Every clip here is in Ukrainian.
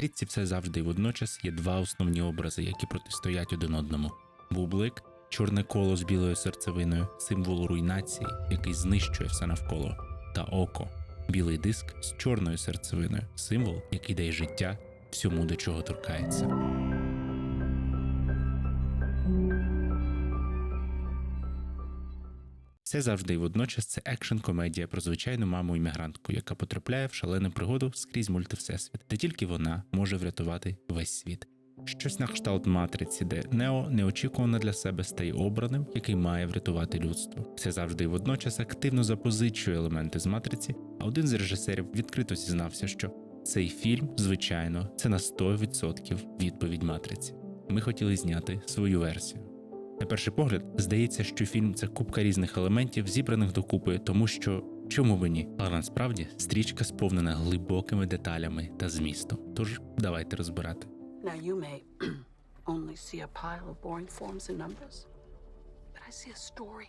стрічці все завжди і водночас є два основні образи, які протистоять один одному: бублик, чорне коло з білою серцевиною, символ руйнації, який знищує все навколо, та око, білий диск з чорною серцевиною, символ, який дає життя всьому, до чого торкається. Все завжди і водночас це екшн-комедія про звичайну маму іммігрантку, яка потрапляє в шалену пригоду скрізь мультивсесвіт, де тільки вона може врятувати весь світ. Щось на кшталт матриці, де Нео неочікувано для себе стає обраним, який має врятувати людство. Все завжди і водночас активно запозичує елементи з матриці, а один з режисерів відкрито зізнався, що цей фільм, звичайно, це на 100% відповідь матриці. Ми хотіли зняти свою версію. На перший погляд, здається, що фільм це купка різних елементів, зібраних докупи, тому що чому би ні? Але насправді стрічка сповнена глибокими деталями та змістом. Тож давайте розбирати. Now, you may only see a pile of boring forms and numbers, but I see a story.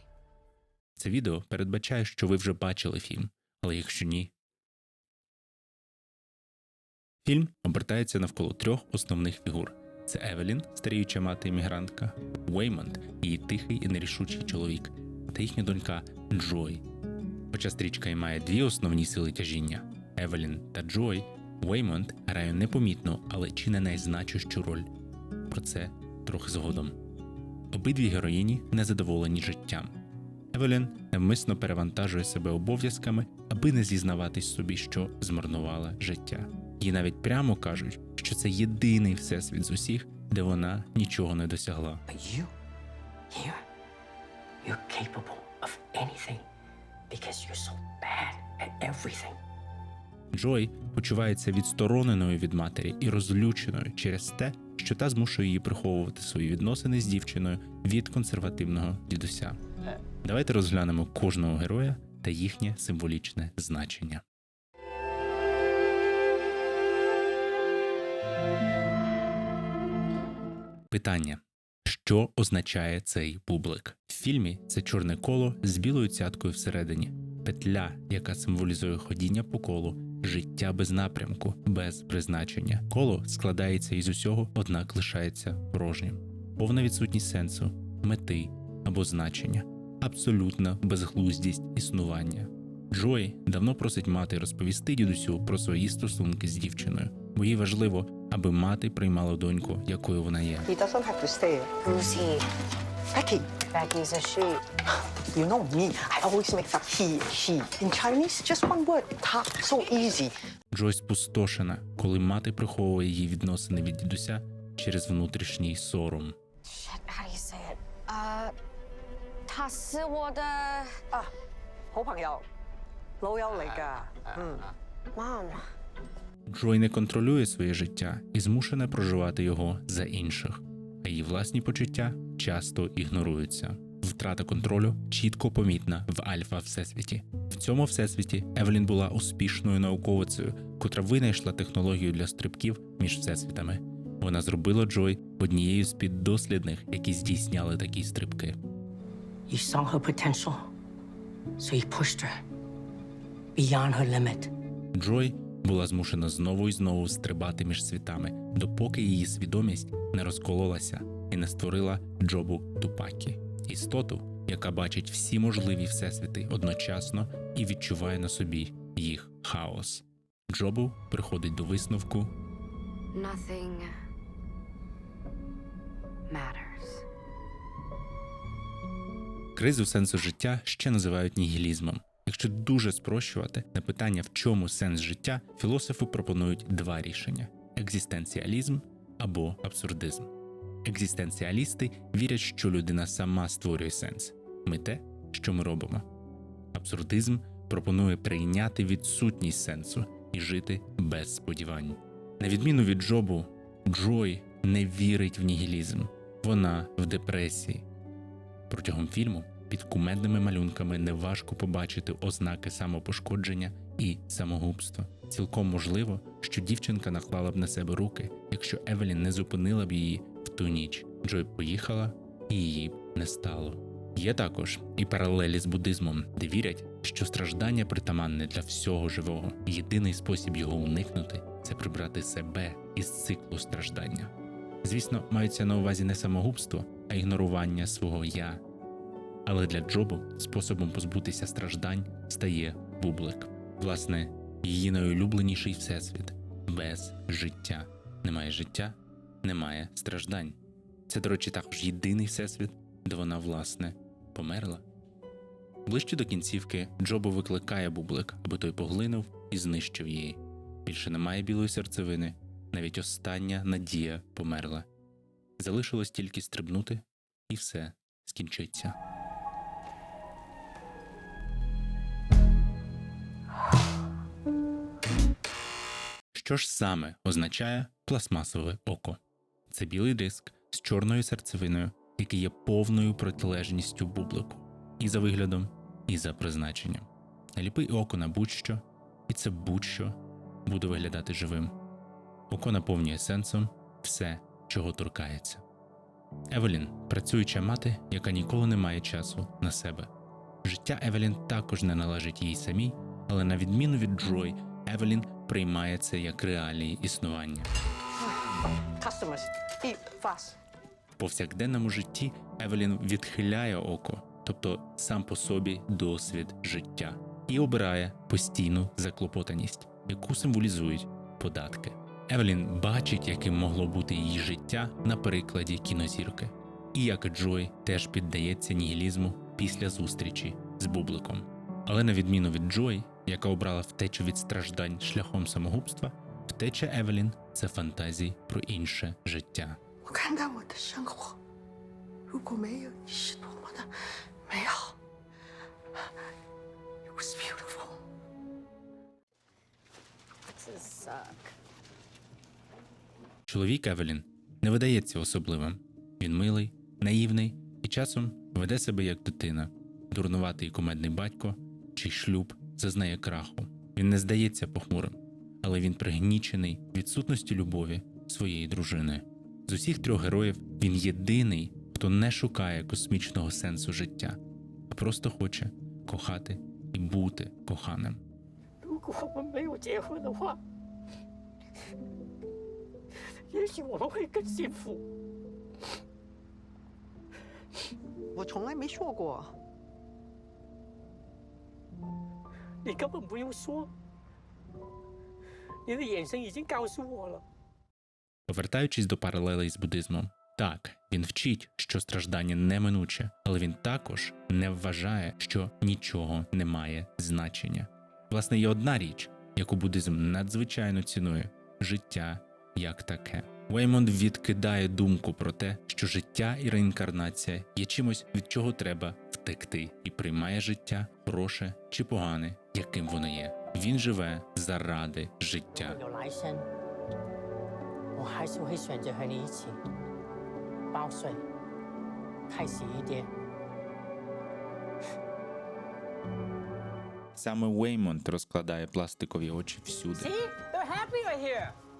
Це відео передбачає, що ви вже бачили фільм, але якщо ні. Фільм обертається навколо трьох основних фігур: це Евелін, старіюча мати іммігрантка, Уеймонд, її тихий і нерішучий чоловік, та їхня донька Джой. Хоча стрічка і має дві основні сили тяжіння Евелін та Джой, Уеймонд грає непомітну, але чи не найзначущу роль. Про це трохи згодом. Обидві героїні незадоволені життям. Евелін навмисно перевантажує себе обов'язками, аби не зізнаватись собі, що змарнувала життя. Їй навіть прямо кажуть, що це єдиний всесвіт з усіх, де вона нічого не досягла. You, here, you're capable of anything because you're so bad at everything. Джой почувається відстороненою від матері і розлюченою через те, що та змушує її приховувати свої відносини з дівчиною від консервативного дідуся. Давайте розглянемо кожного героя та їхнє символічне значення. Питання: що означає цей бублик? В фільмі це чорне коло з білою цяткою всередині, петля, яка символізує ходіння по колу, життя без напрямку, без призначення. Коло складається із усього, однак лишається порожнім. Повна відсутність сенсу, мети або значення, абсолютна безглуздість існування. Джой давно просить мати розповісти дідусю про свої стосунки з дівчиною, бо їй важливо, аби мати приймала доньку, якою вона є. He doesn't have to stay. Who's he? Becky, Becky's a she. you know me. I always mix up he, she. In Chinese, just one word. Ta, so easy. Джой спустошена, коли мати приховує її відносини від дідуся через внутрішній сором. Shit, how do you say it? Uh, 他是我的好朋友，老友嚟㗎。嗯。 mom. Джой не контролює своє життя і змушена проживати його за інших, а її власні почуття часто ігноруються. Втрата контролю чітко помітна в альфа всесвіті. В цьому всесвіті Евелін була успішною науковицею, котра винайшла технологію для стрибків між всесвітами. Вона зробила Джой однією з піддослідних, які здійсняли такі стрибки. You saw her potential, so you pushed her beyond her limit. Джой була змушена знову і знову стрибати між світами, допоки її свідомість не розкололася і не створила Джобу Тупакі, істоту, яка бачить всі можливі всесвіти одночасно і відчуває на собі їх хаос. Джобу приходить до висновку, Nothing matters. кризу сенсу життя ще називають нігілізмом. Якщо дуже спрощувати на питання, в чому сенс життя, філософи пропонують два рішення: екзистенціалізм або абсурдизм. Екзистенціалісти вірять, що людина сама створює сенс. Ми те, що ми робимо. Абсурдизм пропонує прийняти відсутність сенсу і жити без сподівань. На відміну від Джобу, Джой не вірить в нігілізм. Вона в депресії. Протягом фільму під кумедними малюнками неважко побачити ознаки самопошкодження і самогубства. Цілком можливо, що дівчинка наклала б на себе руки, якщо Евелін не зупинила б її в ту ніч. Джой поїхала, і її б не стало. Є також і паралелі з буддизмом, де вірять, що страждання притаманне для всього живого. Єдиний спосіб його уникнути це прибрати себе із циклу страждання. Звісно, маються на увазі не самогубство, а ігнорування свого я. Але для Джобу способом позбутися страждань стає бублик. Власне, її найулюбленіший всесвіт без життя. Немає життя, немає страждань. Це, до речі, також єдиний всесвіт, де вона, власне, померла. Ближче до кінцівки Джобу викликає бублик, аби той поглинув і знищив її. Більше немає білої серцевини, навіть остання надія померла. Залишилось тільки стрибнути, і все скінчиться. Що ж саме означає пластмасове око? Це білий диск з чорною серцевиною, який є повною протилежністю бублику і за виглядом, і за призначенням. Наліпи око на будь-що, і це будь-що буде виглядати живим. Око наповнює сенсом все, чого торкається. Евелін працююча мати, яка ніколи не має часу на себе. Життя Евелін також не належить їй самій, але на відміну від Джой, Евелін приймає це як реалії існування. Customers, eat fast. В повсякденному житті Евелін відхиляє око, тобто сам по собі досвід життя, і обирає постійну заклопотаність, яку символізують податки. Евелін бачить, яким могло бути її життя на прикладі кінозірки, і як Джой теж піддається нігілізму після зустрічі з бубликом. Але на відміну від Джой, яка обрала втечу від страждань шляхом самогубства, втеча Евелін це фантазії про інше життя. Чоловік Евелін не видається особливим. Він милий, наївний і часом веде себе як дитина, дурнуватий і кумедний батько чий шлюб зазнає краху. Він не здається похмурим, але він пригнічений відсутністю любові своєї дружини. З усіх трьох героїв він єдиний, хто не шукає космічного сенсу життя, а просто хоче кохати і бути коханим. 你根本不用说，你的眼神已经告诉我了。 Повертаючись до паралелей з буддизмом, так, він вчить, що страждання неминуче, але він також не вважає, що нічого не має значення. Власне, є одна річ, яку буддизм надзвичайно цінує життя як таке. Веймонд відкидає думку про те, що життя і реінкарнація є чимось, від чого треба втекти, і приймає життя хороше чи погане, яким воно є. Він живе заради життя. Саме Веймонд розкладає пластикові очі всюди. See? They're happy here.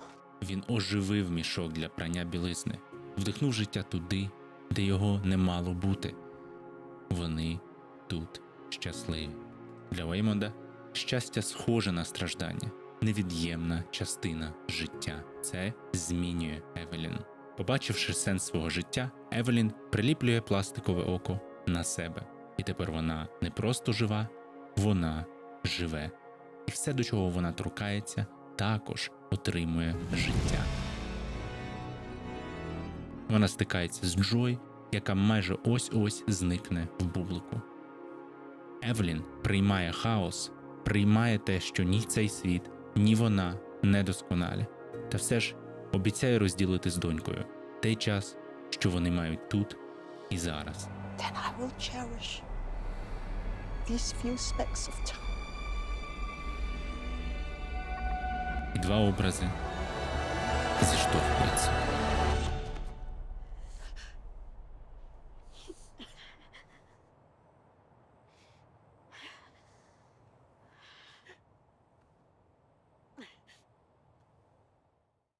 Він оживив мішок для прання білизни, вдихнув життя туди, де його не мало бути. Вони тут щасливі. Для Веймонда щастя схоже на страждання, невід'ємна частина життя. Це змінює Евелін. Побачивши сенс свого життя, Евелін приліплює пластикове око на себе. І тепер вона не просто жива, вона живе. І все, до чого вона торкається, також отримує життя. Вона стикається з Джой, яка майже ось-ось зникне в бублику. Евелін приймає хаос, приймає те, що ні цей світ, ні вона не досконалі, та все ж обіцяє розділити з донькою той час, що вони мають тут і зараз. Then I will cherish these few specks of time. І два образи зіштовхуються.